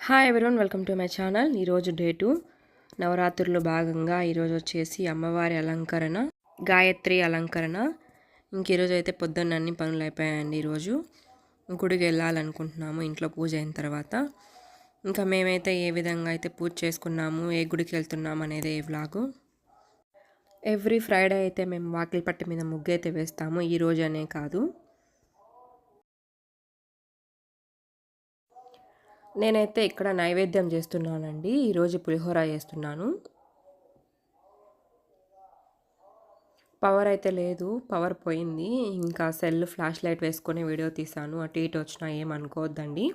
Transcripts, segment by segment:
Hi everyone welcome to my channel ఈరోజు day two నవరాత్రుల్లో భాగంగా ఈరోజు వచ్చేసి అమ్మవారి అలంకరణ గాయత్రి అలంకరణ. ఇంక ఈరోజు అయితే పొద్దున్న అన్ని పనులు అయిపోయాయండి ఈరోజు. గుడికి వెళ్ళాలనుకుంటున్నాము ఇంట్లో పూజ అయిన తర్వాత. ఇంకా మేమైతే ఏ విధంగా అయితే పూజ చేసుకున్నాము ఏ గుడికి వెళ్తున్నాము అనేది ఏ వ్లాగు ఎవ్రీ ఫ్రైడే అయితే మేము వాకిలి పట్టి మీద ముగ్గు అయితే వేస్తాము ఈ రోజు అనే కాదు. నేనైతే ఇక్కడ నైవేద్యం చేస్తున్నానండి. ఈరోజు పులిహోర చేస్తున్నాను. పవర్ అయితే లేదు. పవర్ పోయింది. ఇంకా సెల్ ఫ్లాష్ లైట్ వేసుకొని వీడియో తీసాను అటు ఇటు వచ్చినా ఏమనుకోవద్దండి.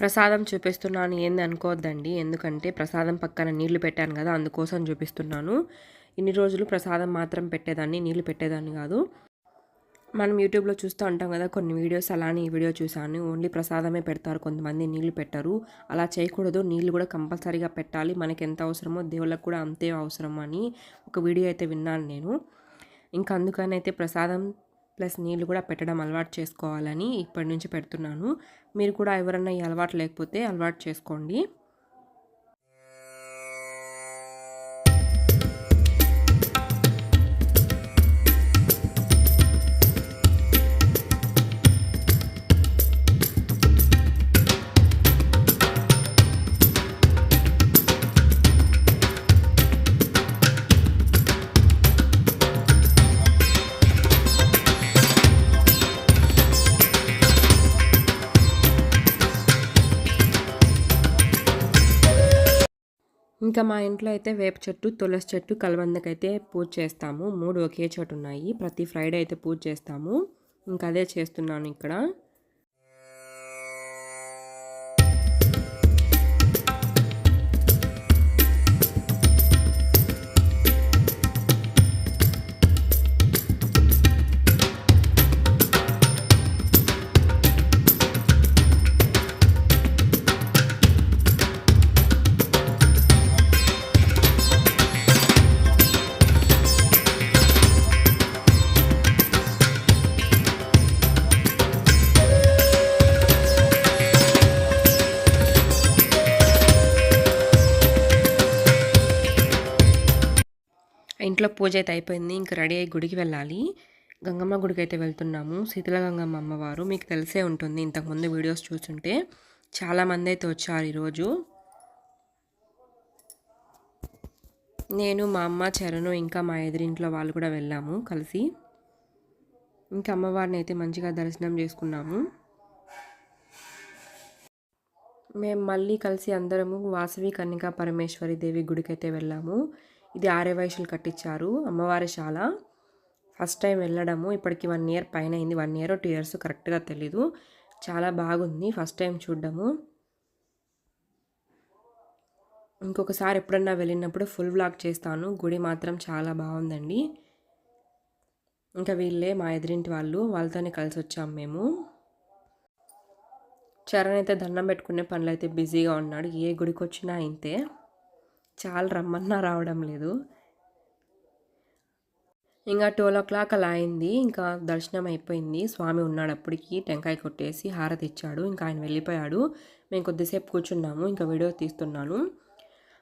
ప్రసాదం చూపిస్తున్నాను ఏంది అనుకోవద్దండి ఎందుకంటే ప్రసాదం పక్కన నీళ్ళు పెట్టాను కదా అందుకోసం చూపిస్తున్నాను. ఇన్ని రోజులు ప్రసాదం మాత్రం పెట్టేదాన్ని నీళ్ళు పెట్టేదాన్ని కాదు. మనం యూట్యూబ్లో చూస్తూ ఉంటాం కదా కొన్ని వీడియోస్ అలానే ఈ వీడియో చూశాను. ఓన్లీ ప్రసాదమే పెడతారు కొంతమంది నీళ్ళు పెట్టరు. అలా చేయకూడదు నీళ్ళు కూడా కంపల్సరీగా పెట్టాలి. మనకి ఎంత అవసరమో దేవుళ్ళకు కూడా అంతే అవసరం అని ఒక వీడియో అయితే విన్నాను నేను. ఇంకా అందుకనైతే ప్రసాదం ప్లస్ నీళ్ళు కూడా పెట్టడం అలవాటు చేసుకోవాలని ఇప్పటి నుంచి పెడుతున్నాను. మీరు కూడా ఎవరన్నా ఈ అలవాటు లేకపోతే అలవాటు చేసుకోండి. ఇంకా మా ఇంట్లో అయితే వేప చెట్టు తులసి చెట్టు కలబందకైతే పూజ చేస్తాము. మూడు ఒకే చోటు ఉన్నాయి. ప్రతి ఫ్రైడే అయితే పూజ చేస్తాము. ఇంకా అదే చేస్తున్నాను ఇక్కడ. ఇంట్లో పూజ అయితే అయిపోయింది. ఇంకా రెడీ అయ్యి గుడికి వెళ్ళాలి. గంగమ్మ గుడికి అయితే వెళ్తున్నాము. శీతల గంగమ్మ అమ్మవారు మీకు తెలిసే ఉంటుంది. ఇంతకుముందు వీడియోస్ చూస్తుంటే చాలామంది అయితే వచ్చారు ఈరోజు. నేను మా అమ్మ చరణు ఇంకా మా ఎదురింట్లో వాళ్ళు కూడా వెళ్ళాము కలిసి. ఇంకా అమ్మవారిని అయితే మంచిగా దర్శనం చేసుకున్నాము. మేము మళ్ళీ కలిసి అందరము వాసవి కన్నికా పరమేశ్వరి దేవి గుడికి అయితే వెళ్ళాము. ఇది ఆర్యవైశ్యులు కట్టించారు అమ్మవారి శాల. ఫస్ట్ టైం వెళ్ళడము. ఇప్పటికి వన్ ఇయర్ పైన అయింది. వన్ ఇయర్ టూ ఇయర్స్ కరెక్ట్గా తెలీదు. చాలా బాగుంది ఫస్ట్ టైం చూడడము. ఇంకొకసారి ఎప్పుడన్నా వెళ్ళినప్పుడు ఫుల్ వ్లాగ్ చేస్తాను. గుడి మాత్రం చాలా బాగుందండి. ఇంకా వీళ్ళే మా ఎదురింటి వాళ్ళు. వాళ్ళతోనే కలిసి వచ్చాము మేము. చరణ్ అయితే దండం పెట్టుకునే పనులు అయితే బిజీగా ఉన్నాడు. ఏ గుడికి వచ్చినా ఇంతే. చాలా రమ్మన్నా రావడం లేదు. ఇంకా ట్వెల్వ్ ఓ క్లాక్ అలా అయింది. ఇంకా దర్శనం అయిపోయింది. స్వామి ఉన్నాడు అప్పటికి టెంకాయ కొట్టేసి హారతి ఇచ్చాడు ఇంకా ఆయన వెళ్ళిపోయాడు. మేము కొద్దిసేపు కూర్చున్నాము. ఇంకా వీడియో తీస్తున్నాను.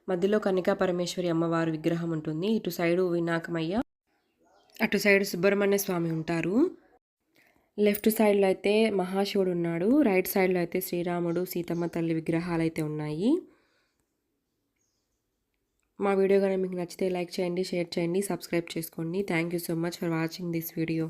మధ్యలో కన్నికా పరమేశ్వరి అమ్మవారి విగ్రహం ఉంటుంది. ఇటు సైడు వినాకమయ్య అటు సైడు సుబ్రహ్మణ్య స్వామి ఉంటారు. లెఫ్ట్ సైడ్లో అయితే మహాశివుడు ఉన్నాడు. రైట్ సైడ్లో అయితే శ్రీరాముడు సీతమ్మ తల్లి విగ్రహాలు అయితే ఉన్నాయి. మా వీడియో కానీ మీకు నచ్చితే లైక్ చేయండి షేర్ చేయండి సబ్స్క్రైబ్ చేసుకోండి. Thank you so much for watching this video